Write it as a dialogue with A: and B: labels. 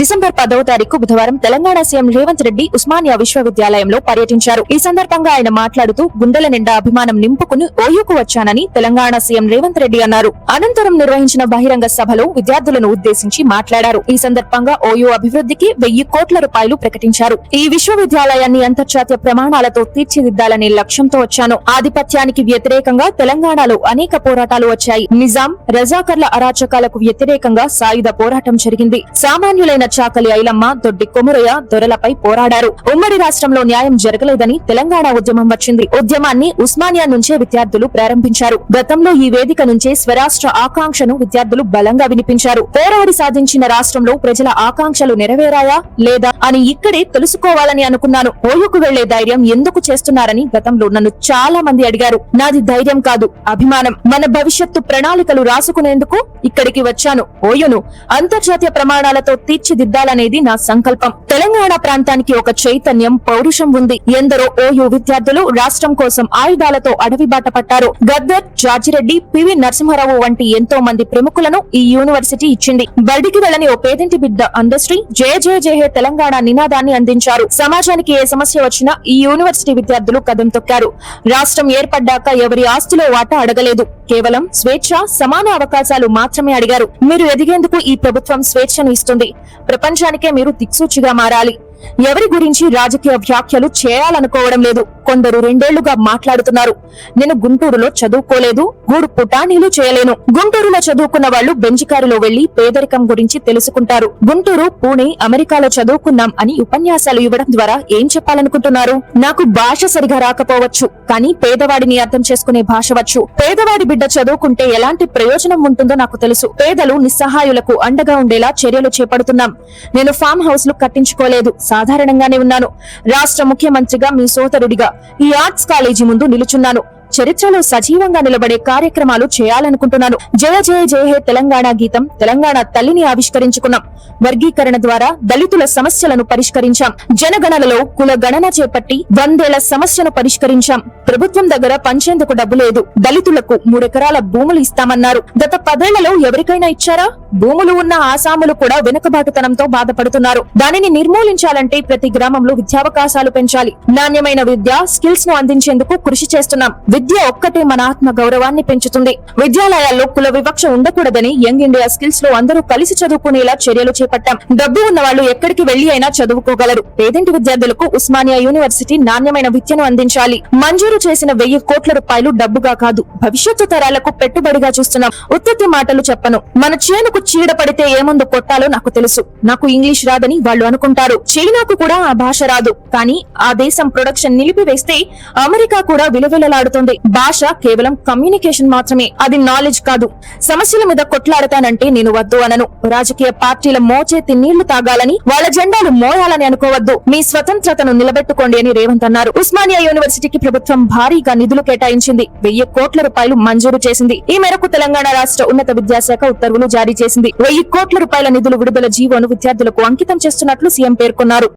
A: December పదవ తారీఖు బుధవారం తెలంగాణ సీఎం రేవంత్ రెడ్డి ఉస్మానియా విశ్వవిద్యాలయంలో పర్యటించారు. ఈ సందర్భంగా ఆయన మాట్లాడుతూ గుండెల నిండా అభిమానం నింపుకుని ఓయూకు వచ్చానని తెలంగాణ సీఎం రేవంత్ రెడ్డి అన్నారు. అనంతరం నిర్వహించిన బహిరంగ సభలో విద్యార్థులను ఉద్దేశించి మాట్లాడారు. ఈ సందర్భంగా ఓయూ అభివృద్ధికి వెయ్యి కోట్ల రూపాయలు ప్రకటించారు. ఈ విశ్వవిద్యాలయాన్ని అంతర్జాతీయ ప్రమాణాలతో తీర్చిదిద్దాలనే లక్ష్యంతో వచ్చాను. ఆధిపత్యానికి వ్యతిరేకంగా తెలంగాణలో అనేక పోరాటాలు వచ్చాయి. నిజాం రజాకర్ల అరాచకాలకు వ్యతిరేకంగా సాయుధ పోరాటం జరిగింది. సామాన్యులైన చాకలి ఐలమ్మ దొడ్డి కొమురయ్య దొరలపై పోరాడారు. ఉమ్మడి రాష్ట్రంలో న్యాయం జరగలేదని తెలంగాణ ఉద్యమం వచ్చింది. ఉద్యమాన్ని ఉస్మానియా నుంచే విద్యార్థులు ప్రారంభించారు. గతంలో ఈ వేదిక నుంచే స్వరాష్ట్ర ఆకాంక్షను విద్యార్థులు బలంగా వినిపించారు. పోరాడి సాధించిన రాష్ట్రంలో ప్రజల ఆకాంక్షలు నెరవేరాయా లేదా అని ఇక్కడే తెలుసుకోవాలని అనుకున్నాను. ఓయుకు వెళ్ళే ధైర్యం ఎందుకు చేస్తున్నారని గతంలో నన్ను చాలా మంది అడిగారు. నాది ధైర్యం కాదు అభిమానం. మన భవిష్యత్తు ప్రణాళికలు రాసుకునేందుకు ఇక్కడికి వచ్చాను ఓయును అంతర్జాతీయ ప్రమాణాలతో తీర్చిదిద్దాలనేది నా సంకల్పం. తెలంగాణ ప్రాంతానికి ఒక చైతన్యం పౌరుషం ఉంది. ఎందరో ఓయూ విద్యార్థులు రాష్ట్రం కోసం ఆయుధాలతో అడవి బాట పట్టారు. గద్దర్ జార్జిరెడ్డి పివి నరసింహారావు వంటి ఎంతో మంది ప్రముఖులను ఈ యూనివర్సిటీ ఇచ్చింది. బడికి వెళ్ళని ఓ పేదింటి బిడ్డ అందశ్రీ జయ జయ జయ హే తెలంగాణ నినాదాన్ని అందించారు. సమాజానికి ఏ సమస్య వచ్చినా ఈ యూనివర్సిటీ విద్యార్థులు కదం తొక్కారు. రాష్ట్రం ఏర్పడ్డాక ఎవరి ఆస్తిలో వాటా అడగలేదు. కేవలం స్వేచ్ఛ సమాన అవకాశాలు మాత్రమే అడిగారు. మీరు ఎదిగేందుకు ఈ ప్రభుత్వం స్వేచ్ఛను ఇస్తుంది. ప్రపంచానికే మీరు దిక్సూచిగా మారాలి. ఎవరి గురించి రాజకీయ వ్యాఖ్యలు చేయాలనుకోవడం లేదు. కొందరు రెండేళ్ళుగా మాట్లాడుతున్నారు. నేను గుంటూరులో చదువుకోలేదు గూడు పుటానీలు చేయలేను. గుంటూరులో చదువుకున్న వాళ్ళు బెంజికారులో వెళ్ళి పేదరికం గురించి తెలుసుకుంటారు. గుంటూరు పూణే అమెరికాలో చదువుకున్నాం అని ఉపన్యాసాలు ఇవ్వడం ద్వారా ఏం చెప్పాలనుకుంటున్నారు? నాకు భాష సరిగా రాకపోవచ్చు కానీ పేదవాడిని అర్థం చేసుకునే భాష వచ్చు. పేదవాడి బిడ్డ చదువుకుంటే ఎలాంటి ప్రయోజనం ఉంటుందో నాకు తెలుసు. పేదలు నిస్సహాయులకు అండగా ఉండేలా చర్యలు చేపడుతున్నాం. నేను ఫామ్ హౌస్లు కట్టించుకోలేదు సాధారణంగానే ఉన్నాను. రాష్ట్ర ముఖ్యమంత్రిగా మీ సోదరుడిగా ఈ ఆర్ట్స్ కాలేజీ ముందు నిలుచున్నాను. చరిత్రలో సజీవంగా నిలబడే కార్యక్రమాలు చేయాలనుకుంటున్నాను. జయ జయ జయ హే తెలంగాణ గీతం తెలంగాణ తల్లిని ఆవిష్కరించుకున్నాం. వర్గీకరణ ద్వారా దళితుల సమస్యలను పరిష్కరించాం. జనగణనలో కుల గణన చేపట్టి వందేళ్ళ సమస్యను పరిష్కరించాం. ప్రభుత్వం దగ్గర పంచేందుకు డబ్బు లేదు. దళితులకు మూడెకరాల భూములు ఇస్తామన్నారు. గత పదేళ్ళలో ఎవరికైనా ఇచ్చారా? భూములు ఉన్న ఆసాములు కూడా వెనుకబాటుతనంతో బాధపడుతున్నారు. దానిని నిర్మూలించాలంటే ప్రతి గ్రామంలో విద్యావకాశాలు పెంచాలి. నాణ్యమైన విద్య స్కిల్స్ను అందించేందుకు కృషి చేస్తున్నాం. విద్య ఒక్కటే మన ఆత్మ గౌరవాన్ని పెంచుతుంది. విద్యాలయాల్లో కుల వివక్ష ఉండకూడదని యంగ్ ఇండియా స్కిల్స్లో అందరూ కలిసి చదువుకునేలా చర్యలు చేపట్టాం. డబ్బు ఉన్న వాళ్ళు ఎక్కడికి వెళ్ళి అయినా చదువుకోగలరు. పేదింటి విద్యార్థులకు ఉస్మానియా యూనివర్సిటీ నాణ్యమైన విద్యను అందించాలి. మంజూరు చేసిన వెయ్యి కోట్ల రూపాయలు డబ్బుగా కాదు. భవిష్యత్తు తరాలకు పెట్టుబడిగా చూస్తున్నాం. ఉత్పత్తి మాటలు చెప్పను. మన చేనుకు చీడ పడితే కొట్టాలో నాకు తెలుసు. నాకు ఇంగ్లీష్ రాదని వాళ్ళు అనుకుంటారు. చైనాకు కూడా ఆ భాష రాదు. కానీ ఆ దేశం ప్రొడక్షన్ నిలిపివేస్తే అమెరికా కూడా విలువెలలాడుతుంది. భాష కేవలం కమ్యూనికేషన్ మాత్రమే. అది నాలెడ్జ్ కాదు. సమస్యల మీద కొట్లాడతానంటే నేను వద్దు అనను. రాజకీయ పార్టీల మోచేతి నీళ్ళు తాగాలని వాళ్ళ జెండాలు మోయాలని అనుకోవద్దు. మీ స్వతంత్రతను నిలబెట్టుకోండి అని రేవంత్ అన్నారు. ఉస్మానియా యూనివర్సిటీకి ప్రభుత్వం భారీగా నిధులు కేటాయించింది. వెయ్యి కోట్ల రూపాయలు మంజూరు చేసింది. ఈ మేరకు తెలంగాణ రాష్ట్ర ఉన్నత విద్యాశాఖ ఉత్తర్వులు జారీ చేసింది. వెయ్యి కోట్ల రూపాయల నిధులు విడుదల జీవోను విద్యార్థులకు అంకితం చేస్తున్నట్లు సీఎం పేర్కొన్నారు.